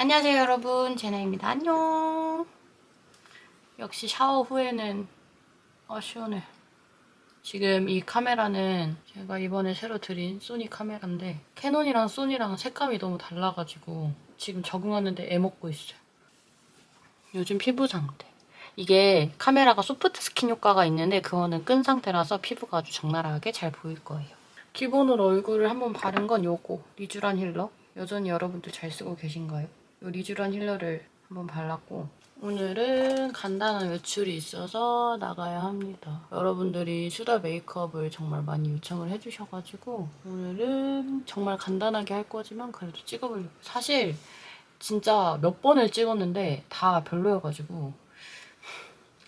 안녕하세요 여러분. 제나입니다. 안녕. 역시 샤워 후에는 아 시원해. 지금 이 카메라는 제가 이번에 새로 들인 소니 카메라인데 캐논이랑 소니랑 색감이 너무 달라가지고 지금 적응하는데 애먹고 있어요. 요즘 피부 상태. 이게 카메라가 소프트 스킨 효과가 있는데 그거는 끈 상태라서 피부가 아주 적나라하게 잘 보일 거예요. 기본으로 얼굴을 한번 바른 건 요거. 리쥬란 힐러. 여전히 여러분들 잘 쓰고 계신가요? 이 리쥬란 힐러를 한번 발랐고 오늘은 간단한 외출이 있어서 나가야 합니다. 여러분들이 수다 메이크업을 정말 많이 요청을 해주셔가지고 오늘은 정말 간단하게 할 거지만 그래도 찍어보려고 사실 진짜 몇 번을 찍었는데 다 별로여가지고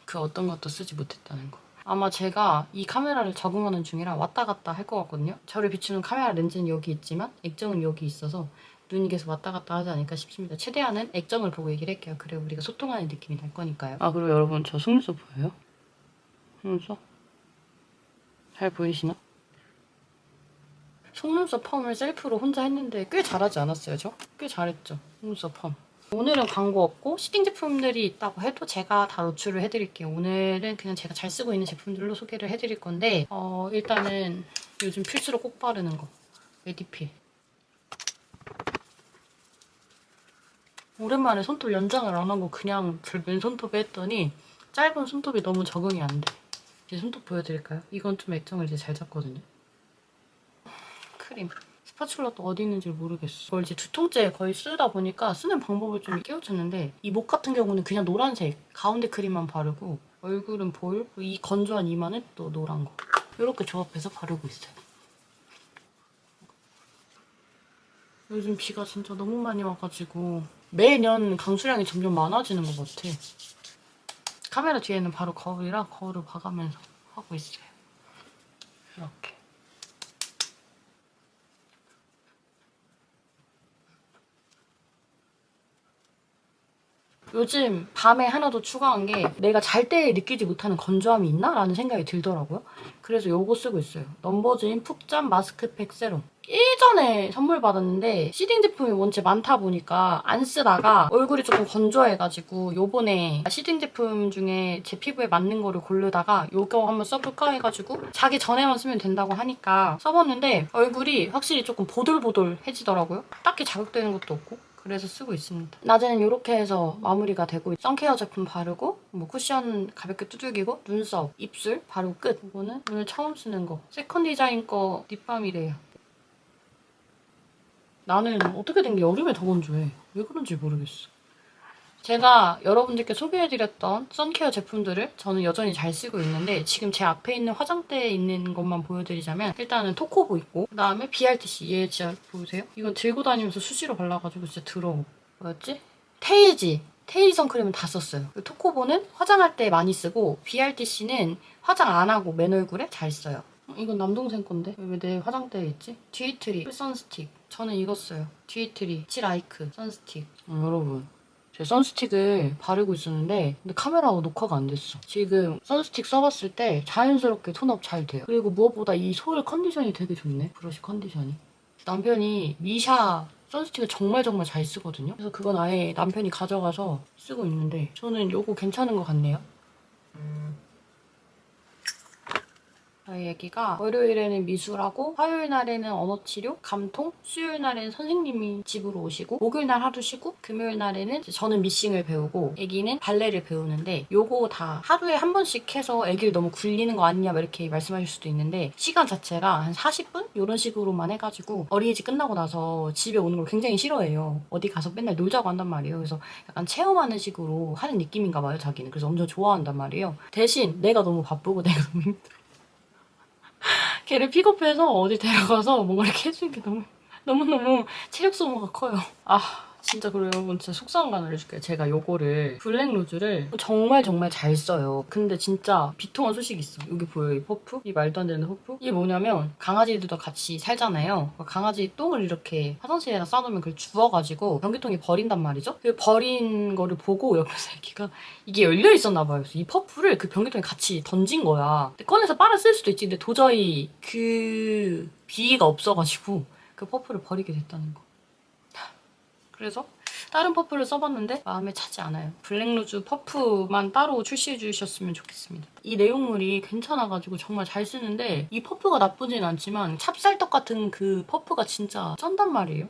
그 어떤 것도 쓰지 못했다는 거. 아마 제가 이 카메라를 적응하는 중이라 왔다 갔다 할 것 같거든요. 저를 비추는 카메라 렌즈는 여기 있지만 액정은 여기 있어서 눈이 계속 왔다 갔다 하지 않을까 싶습니다. 최대한은 액정을 보고 얘기를 할게요. 그래 우리가 소통하는 느낌이 날 거니까요. 아 그리고 여러분 저 속눈썹 보여요? 속눈썹? 잘 보이시나? 속눈썹 펌을 셀프로 혼자 했는데 꽤 잘하지 않았어요, 저? 꽤 잘했죠, 속눈썹 펌. 오늘은 광고 없고 시딩 제품들이 있다고 해도 제가 다 노출을 해드릴게요. 오늘은 그냥 제가 잘 쓰고 있는 제품들로 소개를 해드릴 건데 어, 일단은 요즘 필수로 꼭 바르는 거 메디필. 오랜만에 손톱 연장을 안 하고 그냥 굵은 손톱에 했더니 짧은 손톱이 너무 적응이 안 돼. 제 손톱 보여드릴까요? 이건 좀 액정을 이제 잘 잡거든요. 크림. 스파츌라도 어디 있는지 모르겠어. 이걸 이제 두 통째 거의 쓰다 보니까 쓰는 방법을 좀 깨우쳤는데 이 목 같은 경우는 그냥 노란색 가운데 크림만 바르고 얼굴은 볼, 이 건조한 이마는 또 노란 거. 이렇게 조합해서 바르고 있어요. 요즘 비가 진짜 너무 많이 와가지고 매년 강수량이 점점 많아지는 것 같아. 카메라 뒤에는 바로 거울이라 거울을 봐가면서 하고 있어요. 이렇게. 요즘 밤에 하나 더 추가한 게 내가 잘 때 느끼지 못하는 건조함이 있나? 라는 생각이 들더라고요. 그래서 요거 쓰고 있어요. 넘버즈인 푹잠 마스크팩 세럼. 예전에 선물 받았는데 시딩 제품이 원체 많다 보니까 안 쓰다가 얼굴이 조금 건조해가지고 요번에 시딩 제품 중에 제 피부에 맞는 거를 고르다가 요거 한번 써볼까 해가지고 자기 전에만 쓰면 된다고 하니까 써봤는데 얼굴이 확실히 조금 보들보들해지더라고요. 딱히 자극되는 것도 없고 그래서 쓰고 있습니다. 낮에는 이렇게 해서 마무리가 되고 선케어 제품 바르고 뭐 쿠션 가볍게 두들기고 눈썹, 입술 바르고 끝. 이거는 오늘 처음 쓰는 거. 세컨 디자인 거 립밤이래요. 나는 어떻게 된 게 여름에 더 건조해. 왜 그런지 모르겠어. 제가 여러분들께 소개해드렸던 선케어 제품들을 저는 여전히 잘 쓰고 있는데 지금 제 앞에 있는 화장대에 있는 것만 보여드리자면 일단은 토코보 있고 그 다음에 BRTC 얘 진짜 보세요? 이건 들고 다니면서 수시로 발라가지고 진짜 더러워. 뭐였지? 테이지. 테이지 선크림은 다 썼어요. 그 토코보는 화장할 때 많이 쓰고 BRTC는 화장 안 하고 맨 얼굴에 잘 써요. 어, 이건 남동생 건데 왜 내 화장대에 있지? 디트리 선스틱. 저는 이거 써요. 디트리 치라이크 선스틱. 어, 여러분 제 선스틱을 바르고 있었는데 근데 카메라가 녹화가 안 됐어. 지금 선스틱 써봤을 때 자연스럽게 톤업 잘 돼요. 그리고 무엇보다 이 소울 컨디션이 되게 좋네. 브러쉬 컨디션이. 남편이 미샤 선스틱을 정말 정말 잘 쓰거든요. 그래서 그건 아예 남편이 가져가서 쓰고 있는데 저는 요거 괜찮은 것 같네요. 저희 애기가 월요일에는 미술하고 화요일 날에는 언어치료, 감통, 수요일 날에는 선생님이 집으로 오시고 목요일 날 하루 쉬고 금요일 날에는 저는 미싱을 배우고 애기는 발레를 배우는데 요거 다 하루에 한 번씩 해서 애기를 너무 굴리는 거 아니냐 막 이렇게 말씀하실 수도 있는데 시간 자체가 한 40분? 이런 식으로만 해가지고 어린이집 끝나고 나서 집에 오는 걸 굉장히 싫어해요. 어디 가서 맨날 놀자고 한단 말이에요. 그래서 약간 체험하는 식으로 하는 느낌인가 봐요, 자기는. 그래서 엄청 좋아한단 말이에요. 대신 내가 너무 바쁘고 내가 너무 힘들어. 걔를 픽업해서 어디 데려가서 뭔가 이렇게 해주는 게 너무 너무너무 체력 소모가 커요. 아 진짜 그리고 여러분 진짜 속상한 거 하나 알려줄게요. 제가 요거를 블랙 로즈를 정말 정말 잘 써요. 근데 진짜 비통한 소식이 있어. 여기 보여요 이 퍼프? 이 말도 안 되는 퍼프? 이게 뭐냐면 강아지들도 같이 살잖아요. 강아지 똥을 이렇게 화장실에다 싸놓으면 그걸 주워가지고 변기통에 버린단 말이죠. 그 버린 거를 보고 옆에서 애기가 이게 열려 있었나 봐요. 그래서 이 퍼프를 그 변기통에 같이 던진 거야. 근데 꺼내서 빨아 쓸 수도 있지. 근데 도저히 그 비위가 없어가지고 그 퍼프를 버리게 됐다는 거. 그래서 다른 퍼프를 써봤는데 마음에 차지 않아요. 블랙루즈 퍼프만 따로 출시해 주셨으면 좋겠습니다. 이 내용물이 괜찮아가지고 정말 잘 쓰는데 이 퍼프가 나쁘진 않지만 찹쌀떡 같은 그 퍼프가 진짜 쩐단 말이에요.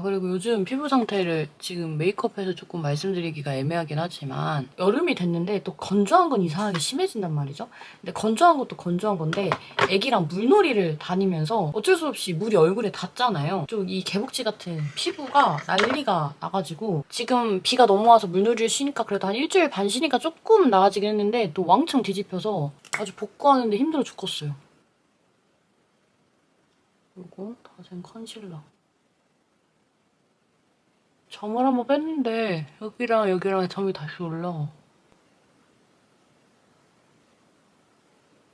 아 그리고 요즘 피부 상태를 지금 메이크업해서 조금 말씀드리기가 애매하긴 하지만 여름이 됐는데 또 건조한 건 이상하게 심해진단 말이죠. 근데 건조한 것도 건조한 건데 애기랑 물놀이를 다니면서 어쩔 수 없이 물이 얼굴에 닿잖아요. 좀 이 개복치 같은 피부가 난리가 나가지고 지금 비가 넘어와서 물놀이를 쉬니까 그래도 한 일주일 반 쉬니까 조금 나아지긴 했는데 또 왕창 뒤집혀서 아주 복구하는데 힘들어 죽겠어요. 요거 다젠 컨실러. 점을 한번 뺐는데 여기랑 여기랑 점이 다시 올라와.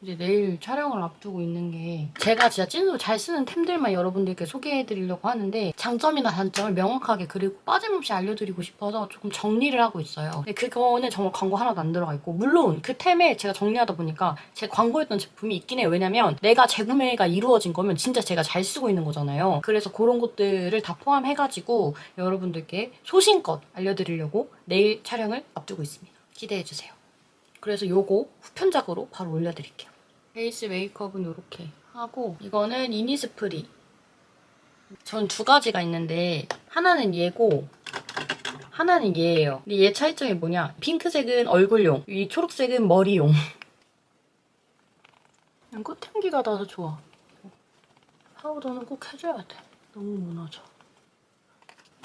이제 내일 촬영을 앞두고 있는 게 제가 진짜 찐으로 잘 쓰는 템들만 여러분들께 소개해드리려고 하는데 장점이나 단점을 명확하게 그리고 빠짐없이 알려드리고 싶어서 조금 정리를 하고 있어요. 근데 그거는 정말 광고 하나도 안 들어가 있고 물론 그 템에 제가 정리하다 보니까 제 광고했던 제품이 있긴 해요. 왜냐면 내가 재구매가 이루어진 거면 진짜 제가 잘 쓰고 있는 거잖아요. 그래서 그런 것들을 다 포함해가지고 여러분들께 소신껏 알려드리려고 내일 촬영을 앞두고 있습니다. 기대해주세요. 그래서 요거 후편작으로 바로 올려드릴게요. 베이스 메이크업은 이렇게 하고 이거는 이니스프리. 전 두 가지가 있는데 하나는 얘고 하나는 얘예요. 근데 얘 차이점이 뭐냐? 핑크색은 얼굴용, 이 초록색은 머리용. 그냥 끝향기가 나서 좋아. 파우더는 꼭 해줘야 돼. 너무 무너져.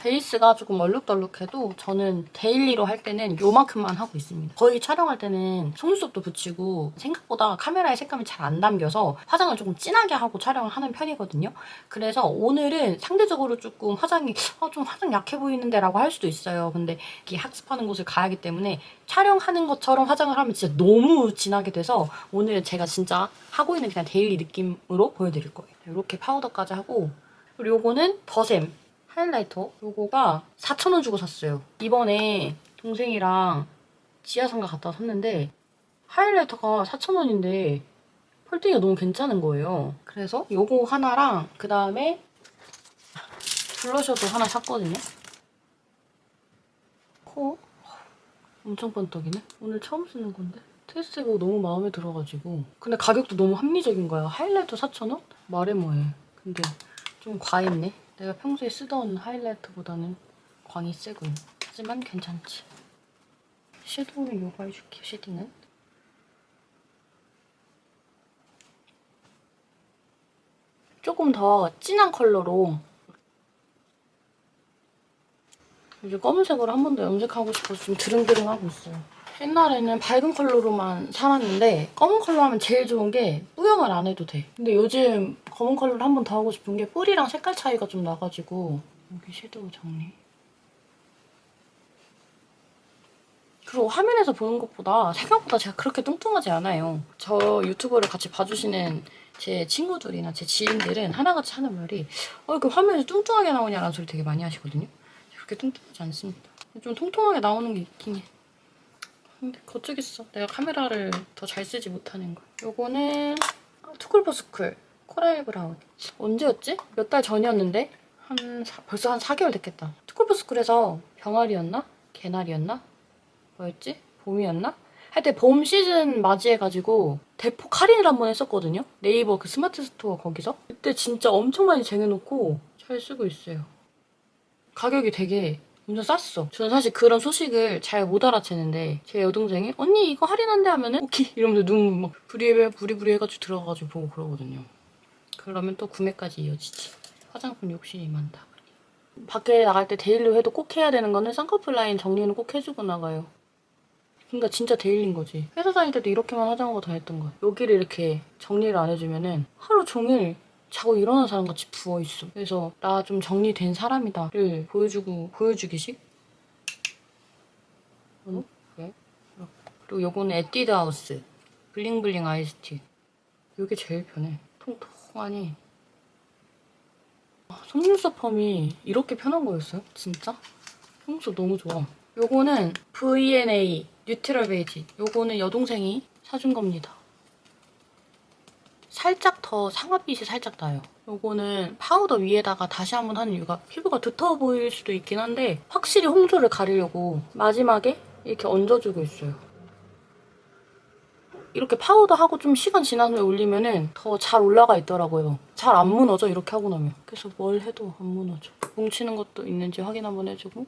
베이스가 조금 얼룩덜룩해도 저는 데일리로 할 때는 요만큼만 하고 있습니다. 거의 촬영할 때는 속눈썹도 붙이고 생각보다 카메라에 색감이 잘 안 담겨서 화장을 조금 진하게 하고 촬영을 하는 편이거든요. 그래서 오늘은 상대적으로 조금 화장이 어, 좀 화장 약해 보이는데 라고 할 수도 있어요. 근데 이게 학습하는 곳을 가야 하기 때문에 촬영하는 것처럼 화장을 하면 진짜 너무 진하게 돼서 오늘은 제가 진짜 하고 있는 그냥 데일리 느낌으로 보여드릴 거예요. 이렇게 파우더까지 하고 그리고 요거는 더샘 하이라이터 요거가 4,000원 주고 샀어요. 이번에 동생이랑 지하상가 갔다 샀는데 하이라이터가 4,000원인데 펄팅이가 너무 괜찮은 거예요. 그래서 요거 하나랑 그 다음에 블러셔도 하나 샀거든요. 코 엄청 번떡이네. 오늘 처음 쓰는 건데. 테스트해보고 너무 마음에 들어가지고 근데 가격도 너무 합리적인 거야. 하이라이터 4,000원? 말해 뭐해. 근데 좀 과했네. 내가 평소에 쓰던 하이라이터보다는 광이 세군. 하지만 괜찮지. 섀도우를 요거 해줄게, 쉐딩은. 조금 더 진한 컬러로 이제 검은색으로 한 번 더 염색하고 싶어서 좀 드릉드릉 하고 있어요. 옛날에는 밝은 컬러로만 살았는데 검은 컬러 하면 제일 좋은 게 뿌영을 안 해도 돼. 근데 요즘 검은 컬러를 한 번 더 하고 싶은 게 뿌리랑 색깔 차이가 좀 나가지고 여기 섀도우 정리. 그리고 화면에서 보는 것보다 생각보다 제가 그렇게 뚱뚱하지 않아요. 저 유튜브를 같이 봐주시는 제 친구들이나 제 지인들은 하나같이 하는 말이 어, 그 화면에서 뚱뚱하게 나오냐라는 소리 되게 많이 하시거든요. 그렇게 뚱뚱하지 않습니다. 좀 통통하게 나오는 게 있긴 해. 근데 거쩌겠어. 내가 카메라를 더 잘 쓰지 못하는 거. 요거는 투쿨포스쿨 코랄 브라운. 언제였지? 몇 달 전이었는데 한 사- 벌써 한 4개월 됐겠다. 투쿨포스쿨에서 병아리였나? 개나리였나? 뭐였지? 봄이었나? 하여튼 봄 시즌 맞이해가지고 대폭 할인을 한 번 했었거든요. 네이버 그 스마트 스토어 거기서. 그때 진짜 엄청 많이 쟁여놓고 잘 쓰고 있어요. 가격이 되게 엄청 쌌어. 저는 사실 그런 소식을 잘 못 알아채는데 제 여동생이 언니 이거 할인한대 하면은 오케이 이러면서 눈 막 부리부리 부리부리 해가지고 들어가가지고 보고 그러거든요. 그러면 또 구매까지 이어지지. 화장품 욕심이 많다. 밖에 나갈 때 데일리 해도 꼭 해야 되는 거는 쌍꺼풀 라인 정리는 꼭 해주고 나가요. 그러니까 진짜 데일리인 거지. 회사 다닐 때도 이렇게만 화장하고 다녔던 거야. 여기를 이렇게 정리를 안 해주면은 하루 종일 자고 일어나는 사람 같이 부어있어. 그래서 나 좀 정리된 사람이다를 보여주고, 보여주기식? 어? 왜? 그리고 요거는 에뛰드 하우스. 블링블링 아이스티. 요게 제일 편해. 통통하니. 아, 속눈썹 펌이 이렇게 편한 거였어요? 진짜? 속눈썹 너무 좋아. 요거는 VNA 뉴트럴 베이지. 요거는 여동생이 사준 겁니다. 살짝 더 상아빛이 살짝 나요. 요거는 파우더 위에다가 다시 한번 하는 이유가 피부가 두터워 보일 수도 있긴 한데 확실히 홍조를 가리려고 마지막에 이렇게 얹어주고 있어요. 이렇게 파우더하고 좀 시간 지난 후에 올리면은 더 잘 올라가 있더라고요. 잘 안 무너져 이렇게 하고 나면. 그래서 뭘 해도 안 무너져. 뭉치는 것도 있는지 확인 한번 해주고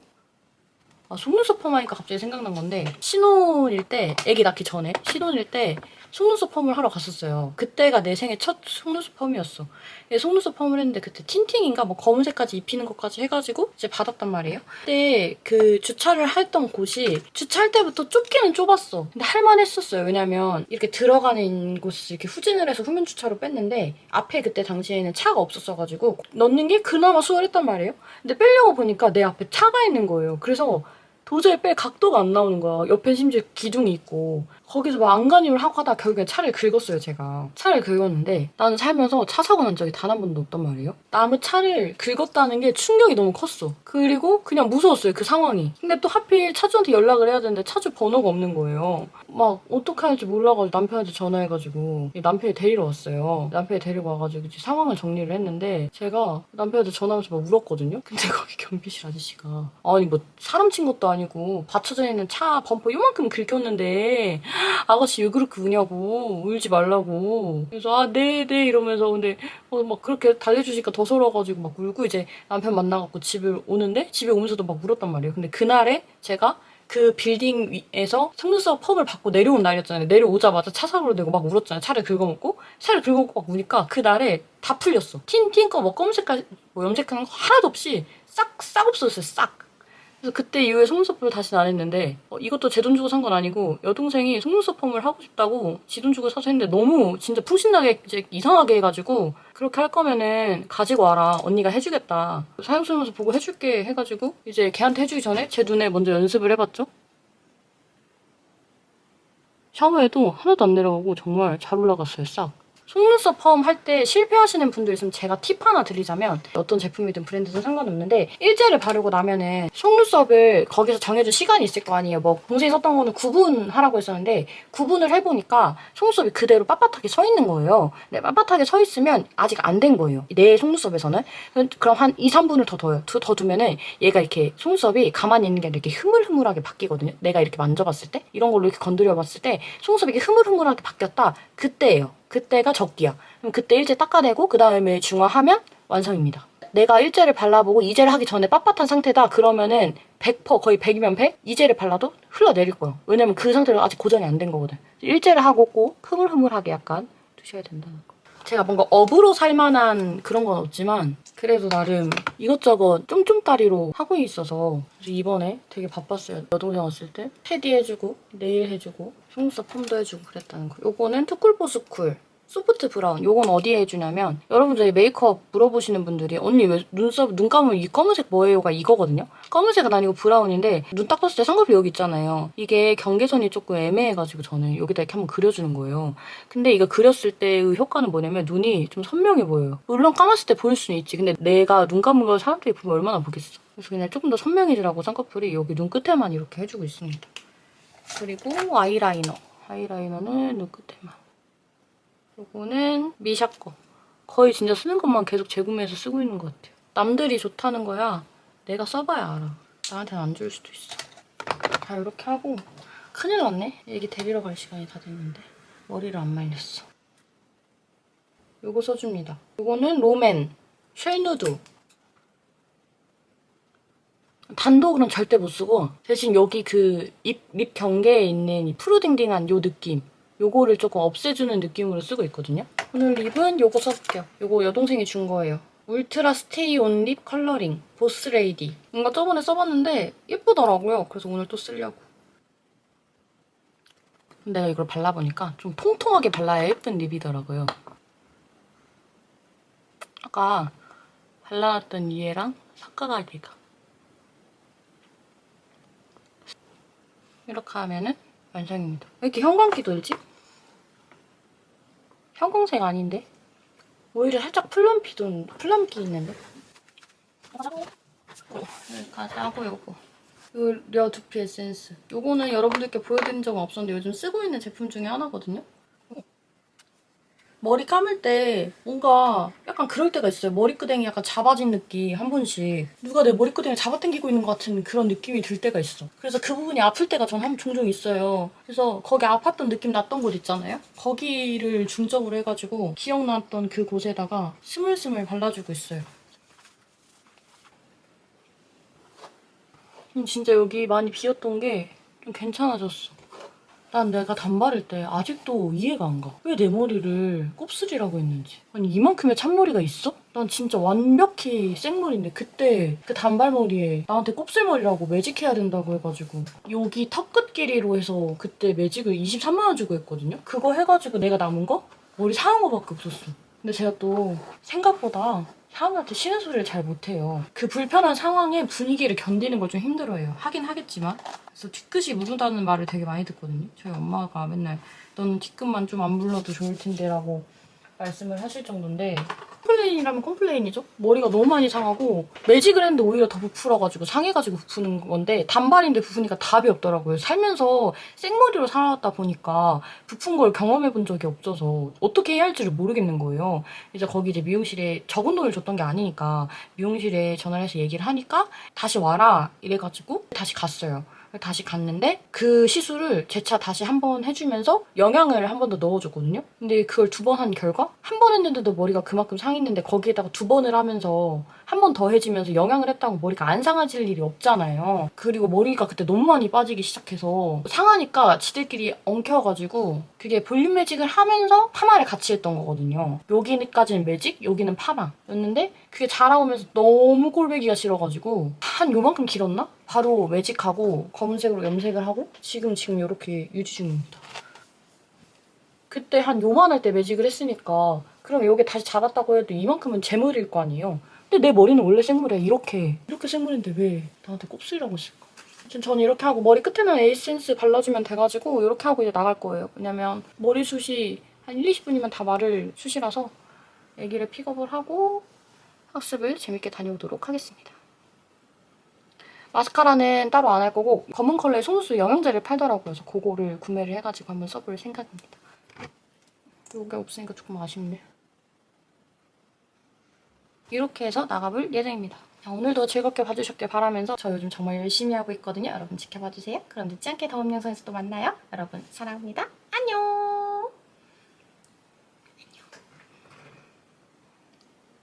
아, 속눈썹 펌 하니까 갑자기 생각난 건데 신혼일 때 아기 낳기 전에 신혼일 때 속눈썹 펌을 하러 갔었어요. 그때가 내 생애 첫 속눈썹 펌이었어. 예, 속눈썹 펌을 했는데 그때 틴팅인가 뭐 검은색까지 입히는 것까지 해가지고 이제 받았단 말이에요. 그때 그 주차를 했던 곳이 주차할 때부터 좁기는 좁았어. 근데 할만했었어요. 왜냐면 이렇게 들어가는 곳을 이렇게 후진을 해서 후면 주차로 뺐는데 앞에 그때 당시에는 차가 없었어가지고 넣는 게 그나마 수월했단 말이에요. 근데 빼려고 보니까 내 앞에 차가 있는 거예요. 그래서 도저히 뺄 각도가 안 나오는 거야. 옆에 심지어 기둥이 있고. 거기서 막 안간힘을 하고 하다가 결국엔 차를 긁었어요, 제가. 차를 긁었는데 나는 살면서 차 사고 난 적이 단 한 번도 없단 말이에요. 남의 차를 긁었다는 게 충격이 너무 컸어. 그리고 그냥 무서웠어요, 그 상황이. 근데 또 하필 차주한테 연락을 해야 되는데 차주 번호가 없는 거예요. 막 어떻게 할지 몰라가지고 남편한테 전화해가지고 남편이 데리러 왔어요. 남편이 데리고 와가지고 이제 상황을 정리를 했는데 제가 남편한테 전화하면서 막 울었거든요. 근데 거기 경비실 아저씨가 아니 뭐 사람 친 것도 아니고 받쳐져 있는 차 범퍼 요만큼 긁혔는데 아가씨 왜 그렇게 우냐고 울지 말라고 그래서 아 네네 이러면서 근데 어, 막 그렇게 달래주시니까 더 서러워가지고 막 울고 이제 남편 만나갖고 집을 오는데 집에 오면서도 막 울었단 말이에요. 근데 그날에 제가 그 빌딩 위에서 속눈썹 펌을 받고 내려온 날이었잖아요. 내려오자마자 차 사고로 내고 막 울었잖아요. 차를 긁어먹고 차를 긁어먹고 막 우니까 그 날에 다 풀렸어. 틴 틴 거 뭐 검은색까지 뭐 염색하는 거 하나도 없이 싹 싹 없어졌어요. 싹. 그래서 그때 이후에 속눈썹을 다시는 안 했는데 어, 이것도 제 돈 주고 산 건 아니고 여동생이 속눈썹 펌을 하고 싶다고 지 돈 주고 사서 했는데 너무 진짜 풍신나게 이제 이상하게 해가지고 그렇게 할 거면은 가지고 와라. 언니가 해주겠다. 사용 설명서 보고 해줄게 해가지고 이제 걔한테 해주기 전에 제 눈에 먼저 연습을 해봤죠. 샤워해도 하나도 안 내려가고 정말 잘 올라갔어요 싹 속눈썹 펌할때 실패하시는 분들 있으면 제가 팁 하나 드리자면 어떤 제품이든 브랜드든 상관없는데 일제를 바르고 나면은 속눈썹을 거기서 정해준 시간이 있을 거 아니에요. 뭐 동생이 썼던 거는 9분 하라고 했었는데 9분을 해보니까 속눈썹이 그대로 빳빳하게 서 있는 거예요. 근데 빳빳하게 서 있으면 아직 안 된 거예요. 내 속눈썹에서는 그럼 한 2, 3분을 더 둬요. 두- 더 두면은 얘가 이렇게 속눈썹이 가만히 있는 게 이렇게 흐물흐물하게 바뀌거든요. 내가 이렇게 만져봤을 때 이런 걸로 이렇게 건드려봤을 때 속눈썹이 이렇게 흐물흐물하게 바뀌었다. 그때예요. 그때가 적기야. 그럼 그때 일제 닦아내고 그 다음에 중화하면 완성입니다. 내가 일제를 발라보고 이제를 하기 전에 빳빳한 상태다 그러면은 100% 거의 100이면 100 이제를 발라도 흘러내릴 거예요. 왜냐면 그 상태로 아직 고정이 안 된 거거든. 일제를 하고 꼭 흐물흐물하게 약간 두셔야 된다는 거. 제가 뭔가 업으로 살 만한 그런 건 없지만 그래도 나름 이것저것 쫌쫌따리로 하고 있어서 이번에 되게 바빴어요. 여동생 왔을 때 패디 해주고 네일 해주고 속눈썹 펌도 해주고 그랬다는 거. 요거는 투쿨포스쿨 소프트 브라운. 요건 어디에 해주냐면 여러분들이 메이크업 물어보시는 분들이 언니 왜 눈썹 눈 감으면 이 검은색 뭐예요가 이거거든요. 검은색은 아니고 브라운인데 눈 딱 떴을 때 쌍꺼풀 여기 있잖아요. 이게 경계선이 조금 애매해가지고 저는 여기다 이렇게 한번 그려주는 거예요. 근데 이거 그렸을 때의 효과는 뭐냐면 눈이 좀 선명해 보여요. 물론 감았을 때 보일 수는 있지. 근데 내가 눈 감은 걸 사람들이 보면 얼마나 보겠어. 그래서 그냥 조금 더 선명해지라고 쌍꺼풀이 여기 눈 끝에만 이렇게 해주고 있습니다. 그리고 아이라이너. 아이라이너는 눈 끝에만. 요거는 미샤 거. 거의 진짜 쓰는 것만 계속 재구매해서 쓰고 있는 것 같아요. 남들이 좋다는 거야. 내가 써봐야 알아. 나한테는 안줄 수도 있어. 자, 이렇게 하고 큰일 났네. 애기 데리러 갈 시간이 다 됐는데 머리를 안 말렸어. 요거 써줍니다. 요거는 롬앤 쉘누드. 단독은 절대 못 쓰고 대신 여기 그입립 경계에 있는 이 푸르딩딩한 요 느낌 요거를 조금 없애주는 느낌으로 쓰고 있거든요. 오늘 립은 요거 써볼게요. 요거 여동생이 준 거예요. 울트라 스테이 온 립 컬러링 보스 레이디. 뭔가 저번에 써봤는데 예쁘더라고요. 그래서 오늘 또 쓰려고. 내가 이걸 발라보니까 좀 통통하게 발라야 예쁜 립이더라고요. 아까 발라놨던 얘랑 섞어가기가. 이렇게 하면은 완성입니다. 왜 이렇게 형광기 돌지? 형광색 아닌데? 오히려 살짝 플럼피 돈, 플럼기 있는데? 여기까지 하고 요거. 이 리어 두피 에센스. 요거는 여러분들께 보여드린 적은 없었는데 요즘 쓰고 있는 제품 중에 하나거든요. 머리 감을 때 뭔가 약간 그럴 때가 있어요. 머리끄댕이 약간 잡아진 느낌 한 번씩. 누가 내 머리끄댕이 잡아당기고 있는 것 같은 그런 느낌이 들 때가 있어. 그래서 그 부분이 아플 때가 전 한 종종 있어요. 그래서 거기 아팠던 느낌 났던 곳 있잖아요. 거기를 중점으로 해가지고 기억났던 그 곳에다가 스물스물 발라주고 있어요. 음, 진짜 여기 많이 비었던 게 좀 괜찮아졌어. 난 내가 단발일 때 아직도 이해가 안 가. 왜 내 머리를 곱슬이라고 했는지. 아니 이만큼의 찬머리가 있어? 난 진짜 완벽히 생머리인데 그때 그 단발머리에 나한테 곱슬머리라고 매직해야 된다고 해가지고 여기 턱끝 길이로 해서 그때 매직을 23만 원 주고 했거든요. 그거 해가지고 내가 남은 거 머리 사은 거밖에 없었어. 근데 제가 또 생각보다 사람한테 쉬는 소리를 잘 못해요. 그 불편한 상황에 분위기를 견디는 걸 좀 힘들어해요. 하긴 하겠지만. 그래서 뒤끝이 무르다는 말을 되게 많이 듣거든요. 저희 엄마가 맨날 너는 뒤끝만 좀 안 불러도 좋을 텐데라고 말씀을 하실 정도인데 컴플레인이라면 컴플레인이죠. 머리가 너무 많이 상하고 매직을 했는데 오히려 더 부풀어가지고 상해가지고 부푸는 건데 단발인데 부푸니까 답이 없더라고요. 살면서 생머리로 살아왔다 보니까 부푼 걸 경험해본 적이 없어서 어떻게 해야 할지를 모르겠는 거예요. 이제 거기 이제 미용실에 적은 돈을 줬던 게 아니니까 미용실에 전화를 해서 얘기를 하니까 다시 와라 이래가지고 다시 갔어요. 다시 갔는데 그 시술을 재차 다시 한 번 해주면서 영양을 한 번 더 넣어줬거든요. 근데 그걸 두 번 한 결과 한 번 했는데도 머리가 그만큼 상했는데 거기에다가 두 번을 하면서 한 번 더 해주면서 영양을 했다고 머리가 안 상해질 일이 없잖아요. 그리고 머리가 그때 너무 많이 빠지기 시작해서 상하니까 지들끼리 엉켜가지고 그게 볼륨 매직을 하면서 파마를 같이 했던 거거든요. 여기까지는 매직, 여기는 파마였는데 그게 자라오면서 너무 꼴배기가 싫어가지고 한 요만큼 길었나? 바로 매직하고 검은색으로 염색을 하고 지금 지금 이렇게 유지 중입니다. 그때 한 요만할 때 매직을 했으니까 그럼 여기 다시 자랐다고 해도 이만큼은 제 머리일 거 아니에요. 근데 내 머리는 원래 생머리야 이렇게 이렇게 생머리인데 왜 나한테 곱슬이라고 했을까? 아무튼 저는 이렇게 하고 머리 끝에는 에이센스 발라주면 돼가지고 이렇게 하고 이제 나갈 거예요. 왜냐면 머리숱이 한 1, 20분이면 다 마를 숱이라서 애기를 픽업을 하고 학습을 재밌게 다녀오도록 하겠습니다. 마스카라는 따로 안 할 거고 검은 컬러의 속눈썹 영양제를 팔더라고요. 그래서 그거를 구매를 해가지고 한번 써볼 생각입니다. 이게 없으니까 조금 아쉽네. 이렇게 해서 나가볼 예정입니다. 자, 오늘도 즐겁게 봐주셨길 바라면서 저 요즘 정말 열심히 하고 있거든요. 여러분 지켜봐주세요. 그럼 늦지 않게 다음 영상에서 또 만나요. 여러분 사랑합니다.